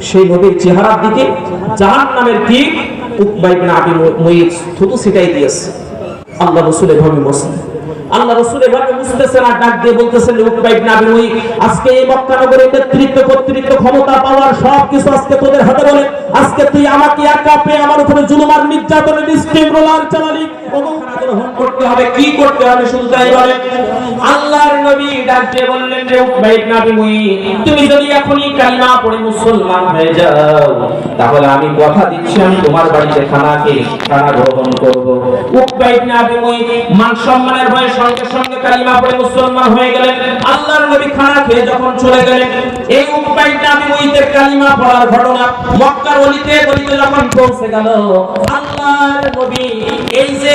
সেই নবীর চেহারার দিকে জাহান নামের উকবাইবিন আবি থুতু ছিটাই দিয়েছে। আল্লাহ রসুল এভাবে আল্লাহ রসুল এভাবে বুঝতেছেন আর ডাক দিয়ে বলতেছেন আবি আজকে এই মক্কা নেতৃত্ব, কর্তৃত্ব, ক্ষমতা পাওয়ার সব কিছু আজকে তোদের হাতে বলে। আজকে তুই আমাকে একা পেয়ে আমার উপরে জুলুমার নির্যাতনের রোলার চালালি করতে হবে, কি করতে হবে শুধু তাই বলে? আল্লাহর নবী ডাক দিয়ে বললেন যে উকবাইব নবী মুই, তুমি যদি এখনই কালিমা পড়ে মুসলমান হয়ে যাও, তাহলে আমি কথা দিচ্ছি, আমি তোমার বাড়িতে খানাকে খানা গ্রহণ করব। উকবাইব নবী মুই, মান সম্মানের ভয়ে সঙ্গে সঙ্গে কালিমা পড়ে মুসলমান হয়ে গেলেন। আল্লাহর নবী খানা খেয়ে যখন চলে গেলেন, এই উকবাইব নবী মুইতের কালিমা পড়ার ঘটনা মক্কার অলিতে গলিতে যখন পৌঁছে গেল, আল্লাহর নবী এই যে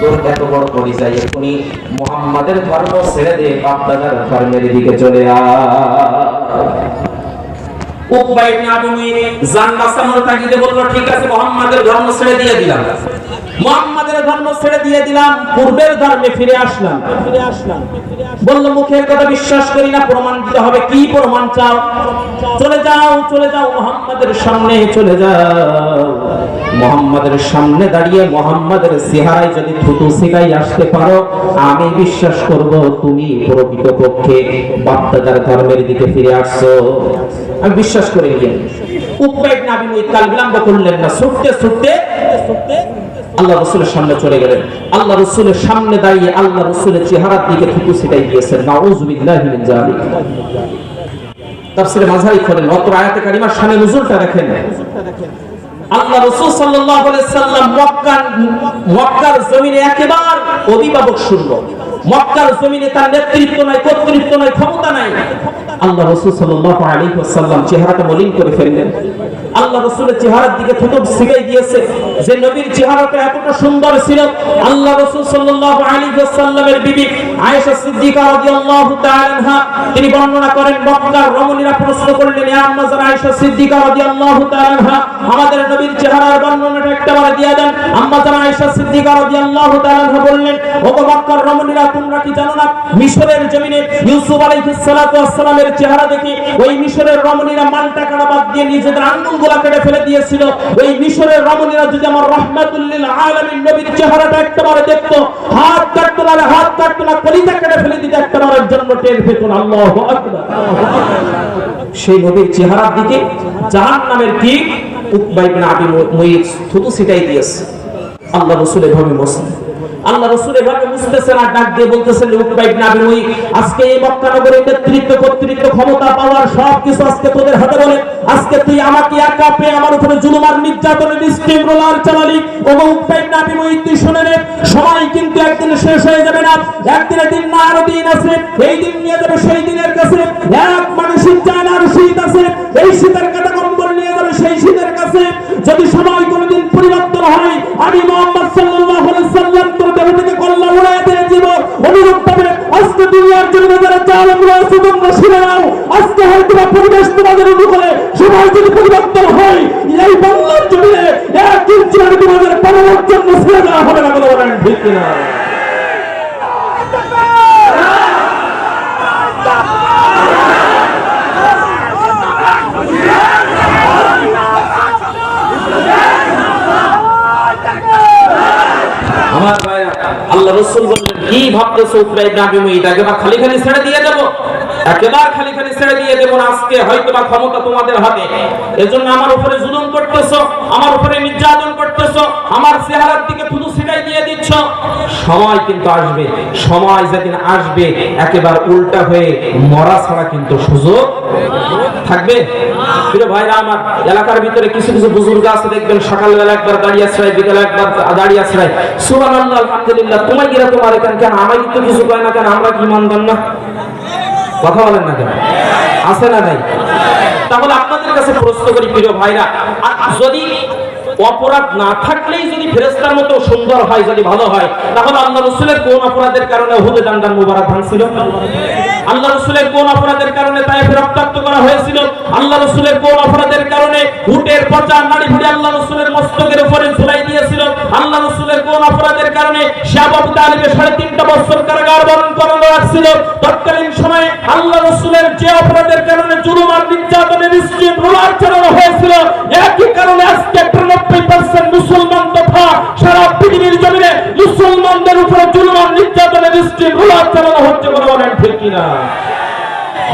তোর এত বড় পরিচয় এখনই মুহাম্মাদের ধর্ম ছেড়ে দে বাপদাদার ধর্মের দিকে চলে মুহাম্মাদের ধর্ম দিয়ে দিয়ে ফিরে আসলাম। মুখের কথা বিশ্বাস করি না, প্রমাণ দিতে হবে। কি প্রমাণ চাও? চলে যাও চলে যাও, মুহাম্মাদের সামনে চলে যাও। মুহাম্মাদের সামনে দাঁড়িয়ে মুহাম্মাদের চেহারায় যদি থুতু সিকাই আসতে পারো, আমি বিশ্বাস করব তুমি প্রকৃতপক্ষে বাপদাদার ধর্মের দিকে ফিরে আসছো। আমি বিশ্বাস করে নিলেন উকবাইব নাবি মুই কাল বিলম্ব করলেন না। ছুটতে ছুটতে ছুটতে আল্লাহ রসুলের সামনে চলে গেলেন। আল্লাহ রসুলের সামনে দাঁড়িয়ে আল্লাহ রসুলের চেহারার দিকে থুতু ছিটাই দিয়েছেন। নাউজুবিল্লাহি মিন জালিক তাফসিরে মাঝারি করেন অত্র আয়াতে কারিমার শানে নুজুলটা দেখেন আল্লাহ রাসূল আলাইহি সাল্লাম মক্কার মক্কার জমিনে একেবার অভিভাবক শূন্য মক্কার জমিনে তার নেতৃত্ব নাই, কর্তৃত্ব নাই, ক্ষমতা নাই। আল্লাহ রাসূল সাল্লাল্লাহু আলাইহি সাল্লাম চেহারাটা মলিন করে ফেললেন। আল্লাহ রাসূলের চেহারার দিকে থুতু সিগাই দিয়েছে যে নবীর চেহারাটা এতটা সুন্দর ছিল। আল্লাহ রাসূল সাল্লাল্লাহু আলাইহি ওয়াসাল্লামের বিবি আয়েশা সিদ্দিকা রাদিয়াল্লাহু তাআলা তিনি বর্ণনা করেন মক্কার রমণীরা প্রশ্ন করলেন ইয়া আম্মা জান আয়েশা সিদ্দিকা রাদিয়াল্লাহু তাআলা আমাদের নবীর চেহারার বর্ণনাটা একবারে দিয়ে দেন। আম্মা জান আয়েশা সিদ্দিকা রাদিয়াল্লাহু তাআলা বললেন, ওগো মক্কার রমণীরা, তোমরা কি জানো না, মিশরের জমিনে ইউসুফ আলাইহিস সালাতু ওয়াসসালামের চেহারা দেখি ওই মিশরের রমণীরা মালটা কাটা বাদ দিয়ে নিজেদের আঙ্গুলগুলা কেটে ফেলে দিয়েছিল। ওই মিশরের রমণীরা যদি আমার রহমাতুল্লিল আলামিন নবীর চেহারাটা একবারে দেখতো, হাত কাটতো না, হাত কাটতো না, কলিজা কেটে ফেলে দিতে একবারের জন্য টের পেত না। আল্লাহু সেই নবীর চেহারার দিকে জাহান নামের দিক উকবাইবিন আবি মুইত থুতু ছিটাই দিয়েছে। আল্লাহ রসুল এভাবে বসেন আল্লাহ রসুল এভাবে বুঝতেছেন আর ডাক দিয়ে বলতেছেন উকবাইব নাবি আজকে এই মক্কা নগরের নেতৃত্ব, কর্তৃত্ব, ক্ষমতা পাওয়ার সব কিছু আজকে তোদের হাতে বলে, আজকে তুই আমাকে একা পেয়ে আমার উপরে জুলুমার নির্যাতনের স্টিম রোলার চালালি। উকবাইব নাবি তুই শুনে নে কিন্তু একদিন শেষ হয়ে যাবে না একদিনের দিন না, আরও দিন আছে, এই দিন নিয়ে যাবে সেই দিনের কাছে, এক না আর শীত আছে, এই শীতের কাটা জালেম রয়েছে তোমরা শুনে নাও। আজকে হয়তো বা পরিবেশ তোমাদের অনুকূলে সময় যদি পরিবর্তন হয় এই বাংলার হবে না বলে ঠিক কিনা আমার ভাইরা আল্লাহ রসুল বললেন, কি ভাবতেছো একেবারে খালি খালি ছেড়ে দিয়ে দেব? একেবারে খালি খালি ছেড়ে দিয়ে আজকে? হয়তো বা ক্ষমতা তোমাদের হাতে। এজন্য আমার উপরে জুলুম আমার উপরে নির্যাতন করতেছো, আমার চেহারার দিকে দিয়ে দিচ্ছ। সময় কিন্তু আসবে, সময় যেদিন আসবে, একেবারে উল্টা হয়ে মরা ছাড়া কিন্তু সুযোগ থাকবে। প্রিয় ভাইরা আমার এলাকার ভিতরে কিছু কিছু বুজুর্গ আছে, দেখবেন সকালবেলা একবার দাঁড়িয়ে আশ্রয় একবার দাঁড়িয়ে আশ্রয় সুবহানাল্লাহ, আলহামদুলিল্লাহ, তোমার তোমার এখান? কেন তো কিছু কয় না কেন? আমরা কি না? কথা বলেন না কেন? আছে না নাই? তাহলে আপনাদের কাছে প্রশ্ন করি, প্রিয় ভাইরা যদি অপরাধ না থাকলেই যদি ফেরেস্তার মতো সুন্দর হয়, যদি ভালো হয়। তাহলে আল্লাহ রসুলের কোন অপরাধের কারণে হুদে দান্দার মুবারক ভাঙছিল? আল্লাহ রসুলের কোন অপরাধের কারণে তাই রক্তাক্ত করা হয়েছিল? আল্লাহ রসুলের কোন অপরাধের কারণে উটের পচা নাড়ি ভুড়ি আল্লাহ রসুলের মস্তকের উপরে ঝুলাই দিয়েছিল? আল্লাহ রসুলের কোন অপরাধের কারণে শাহবাব তালিবে সাড়ে তিনটা বছর কারাগার বরণ করানো রাখছিল তৎকালীন সময়ে আল্লাহ রসুলের যে অপরাধের কারণে জুলুম আর নির্যাতনের স্ট্রিম রোলার চালানো হয়েছিল। একই কারণে আজকে একটা নব্বই পার্সেন্ট তথা সারা পৃথিবীর জমিনে মুসলমানদের উপরে জুলুম আর নির্যাতনের স্ট্রিম রোলার চালানো হচ্ছে বলে বলেন, ঠিক কিনা?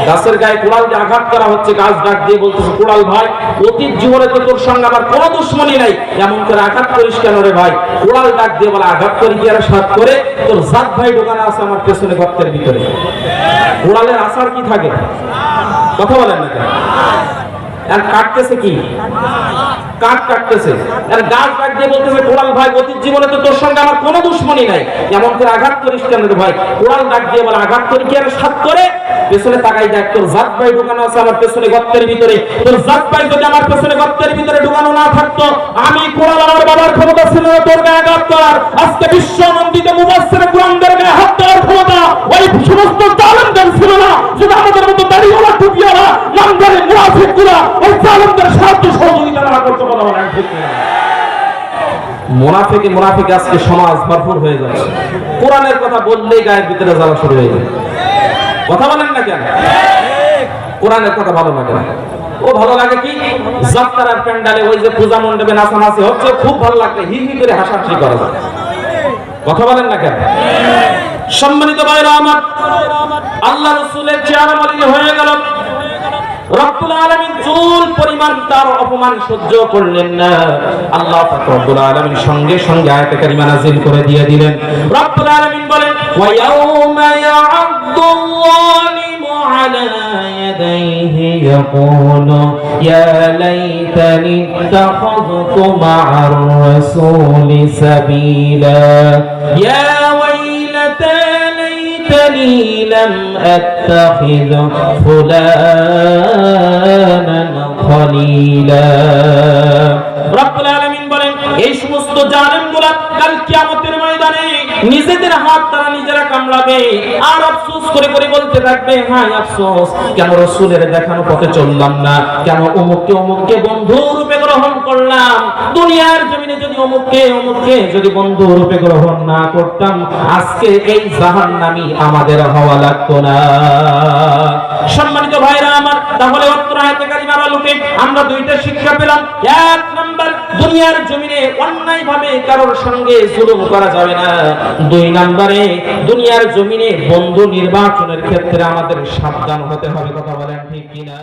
গাছের গায়ে কোড়াল দিয়ে আঘাত করা হচ্ছে, গাছ ডাক দিয়ে বলতেছে, কোড়াল ভাই, অতীত জীবনে তো তোর সঙ্গে আমার কোনো দুশ্মনী নাই। এমন করে আঘাত করিস কেন রে ভাই? কোড়াল ডাক দিয়ে বলে, আঘাত করি কি আর সাত করে? তোর জাত ভাই দোকানে আছে আমার পেছনে গর্তের ভিতরে। কোড়ালের আসার কি থাকে? কথা বলেন না আর কাটতেছে কি? কাঠ কাটতেছে। আর গাছ ডাক দিয়ে বলতেছে কোড়াল ভাই, অতীত জীবনে তো তোর সঙ্গে আমার কোনো দুশ্মনী নাই। এমন করে আঘাত করিস কেন ভাই? কোড়াল ডাক দিয়ে বলে, আঘাত করি কি আর সাত করে? পেছনে তাকাই দেখ, তোর জাত ভাই ঢুকানো আছে আমার পেছনে গর্তের ভিতরে। তোর জাত ভাই যদি আমার পেছনে গর্তের ভিতরে ঢুকানো না থাকতো, আমি কোড়াল আমার বাবার ক্ষমতা ছিল না, তোর গায়ে আঘাত করার। আজকে বিশ্ব নন্দিত মুবাসসির কুরআনদের গায়ে হাত দেওয়ার ক্ষমতা ওই সমস্ত জালেমদের ছিল না যদি আমাদের মতো দাড়িওয়ালা টুপিওয়ালা নামদারি মুনাফিকগুলা ওই মোনাফিকে আজকে সমাজ ভরপুর হয়ে কোরআনের কথা বললেই গায়ের ভিতরে জ্বালা শুরু হয়ে যায় কথা বলেন না কেন? কোরআনের কথা ভালো লাগে ও ভালো লাগে কি? যাত্রার প্যান্ডালে ওই যে পূজা মণ্ডপে নাচানাচি হচ্ছে, খুব ভালো লাগবে। হি হি করে হাসাহাসি করা যায়। কথা বলেন না কেন? সম্মানিত ভাইরা আমার, আল্লাহ রসুলের মলিন হয়ে গেল। রব্বুল আলামিন চুল পরিমাণ তার অপমান সহ্য করলেন না আল্লাহ রব্বুল আলামিন সঙ্গে সঙ্গে আয়াত কারিমা নাযিল করে দিয়ে দিলেন রব্বুল আলামিন বলেন ওয়া ইয়াউমা ইয়া'আদুল্লাহিমু আলা ইয়াদাইহি ইয়াকুলু ইয়া লাইতানি ইত্তাখাযতু মা'আর রাসূলি সাবিলা ইয়া ওয়াইলাতা লাইতানি লাম আত্তাখিযু ফুলানা خليلا رب العالمين বলেন এই সমস্ত জালেমগুলা কাল কিয়ামতের ময়দানে নিজেদের হাত তারা নিজেরা কামড়াবে আর আফসোস করে করে বলতে থাকবে হ্যাঁ আফসোস কেন রসুলের দেখানো পথে চললাম না কেন অমুককে অমুককে বন্ধু রূপে গ্রহণ করলাম দুনিয়ার জমিনে যদি অমুককে অমুককে যদি বন্ধু রূপে গ্রহণ না করতাম আজকে এই জাহান্নামী আমাদের হওয়া লাগতো না সম্মানিত ভাইরা আমার তাহলে অত্র আমরা দুইটা শিক্ষা পেলাম। এক নাম্বার, দুনিয়ার জমিনে অন্যায় ভাবে কারোর সঙ্গে জুলুম করা যাবে না। দুই নাম্বারে, দুনিয়ার জমিনে বন্ধু নির্বাচনের ক্ষেত্রে আমাদের সাবধান হতে হবে, কথা বলেন ঠিক কিনা?